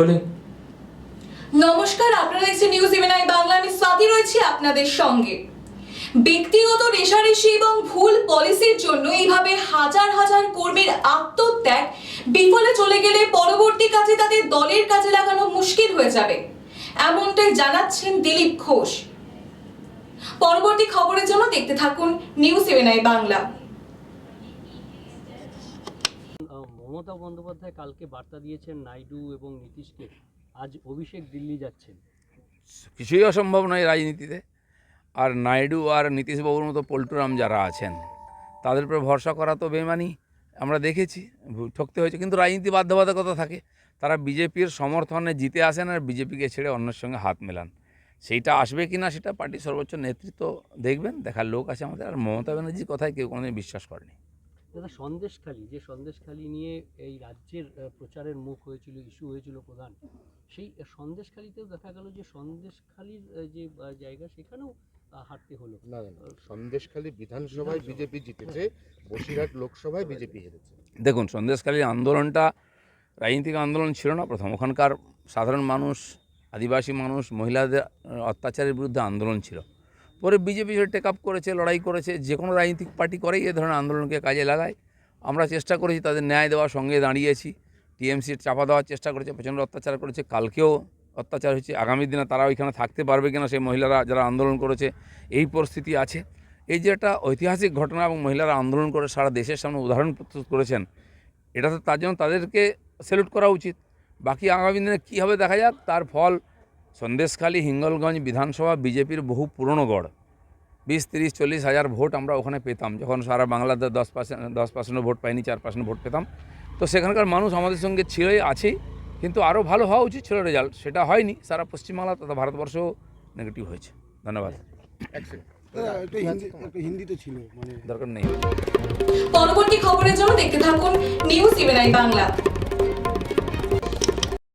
বলে নমস্কার, আপনারা দেখছেন নিউজ ইভেনাই বাংলা। আমি স্বাতি রয়েছি আপনাদের সঙ্গে। ব্যক্তিগত রেশারেশি এবং ভুল পলিসির জন্য এইভাবে হাজার হাজার কর্মীর আত্মত্যাগ, বিফলে চলে গেলে পরবর্তী কাজে তাদের দলের কাজে লাগানো মুশকিল হয়ে যাবে, এমনটাই জানাচ্ছেন দিলীপ ঘোষ। পরবর্তী খবরের জন্য দেখতে থাকুন নিউজ ইভেনাই বাংলা। মমতা বন্দ্যোপাধ্যায় কালকে বার্তা দিয়েছেন নাইডু এবং নীতিশকে। আজ অভিষেক দিল্লি যাচ্ছেন। কিছুই অসম্ভব নয় রাজনীতিতে। আর নাইডু আর নীতিশবাবুর মতো পল্টুরাম যারা আছেন, তাদের উপরে ভরসা করা তো বেমানি আমরা দেখেছি ঠকতে হয়েছে। কিন্তু রাজনীতি বাধ্যবাধকতা থাকে। তারা বিজেপির সমর্থনে জিতে আসেন আর বিজেপিকে ছেড়ে অন্যের সঙ্গে হাত মেলান। সেইটা আসবে কি না সেটা পার্টির সর্বোচ্চ নেতৃত্ব দেখবেন, দেখার লোক আছে আমাদের। আর মমতা ব্যানার্জির কথায় কেউ কোনোদিন বিশ্বাস করেনি। দাদা সন্দেশখালী যে সন্দেশখালী নিয়ে এই রাজ্যের প্রচারের মুখ হয়েছিল ইস্যু হয়েছিল প্রধান সেই সন্দেশখালীতেও দেখা গেল যে সন্দেশখালীর যে জায়গা সেখানেও হাঁটতে হলো। না সন্দেশখালী বিধানসভায় বিজেপি জিতেছে বসিরহাট লোকসভায় বিজেপি হেরেছে। দেখুন সন্দেশকালীন আন্দোলনটা রাজনীতিক আন্দোলন ছিল না প্রথম ওখানকার সাধারণ মানুষ আদিবাসী মানুষ মহিলাদের অত্যাচারের বিরুদ্ধে আন্দোলন ছিল। পরে বিজেপি সেটা টেক আপ করেছে, লড়াই করেছে যে কোনো রাজনৈতিক পার্টি করেই এ ধরনের আন্দোলনকে কাজে লাগায়। আমরা চেষ্টা করেছি তাদের ন্যায় দেওয়ার সঙ্গে দাঁড়িয়েছি। টিএমসির চাপা দেওয়ার চেষ্টা করেছে, প্রচণ্ড অত্যাচার করেছে। কালকেও অত্যাচার হয়েছে। আগামী দিনে তারা ওইখানে থাকতে পারবে কিনা সেই মহিলারা যারা আন্দোলন করেছে, এই পরিস্থিতি আছে। এই যে একটা ঐতিহাসিক ঘটনা এবং মহিলারা আন্দোলন করে সারা দেশের সামনে উদাহরণ প্রস্তুত করেছেন, এটা তো তার জন্য তাদেরকে স্যালুট করা উচিত। বাকি আগামী দিনে কী হবে দেখা যাক, তার ফল সন্দেশখালী হিঙ্গলগঞ্জ বিধানসভা বিজেপির বহু পুরনো গড়। বিশ তিরিশ চল্লিশ হাজার ভোট আমরা ওখানে পেতাম। যখন সারা বাংলাদেশ দশ পার্সেন্ট দশ পার্সেন্টও ভোট পাইনি চার পার্সেন্ট ভোট পেতাম। তো সেখানকার মানুষ আমাদের সঙ্গে ছিলই আছেই কিন্তু আরও ভালো হওয়া উচিত ছিল রেজাল্ট সেটা হয়নি। সারা পশ্চিমবাংলা তথা ভারতবর্ষও নেগেটিভ হয়েছে। ধন্যবাদ। মানে দরকার নেই। পরবর্তী খবরের জন্য দেখতে থাকুন নিউজ ইভেনাই বাংলা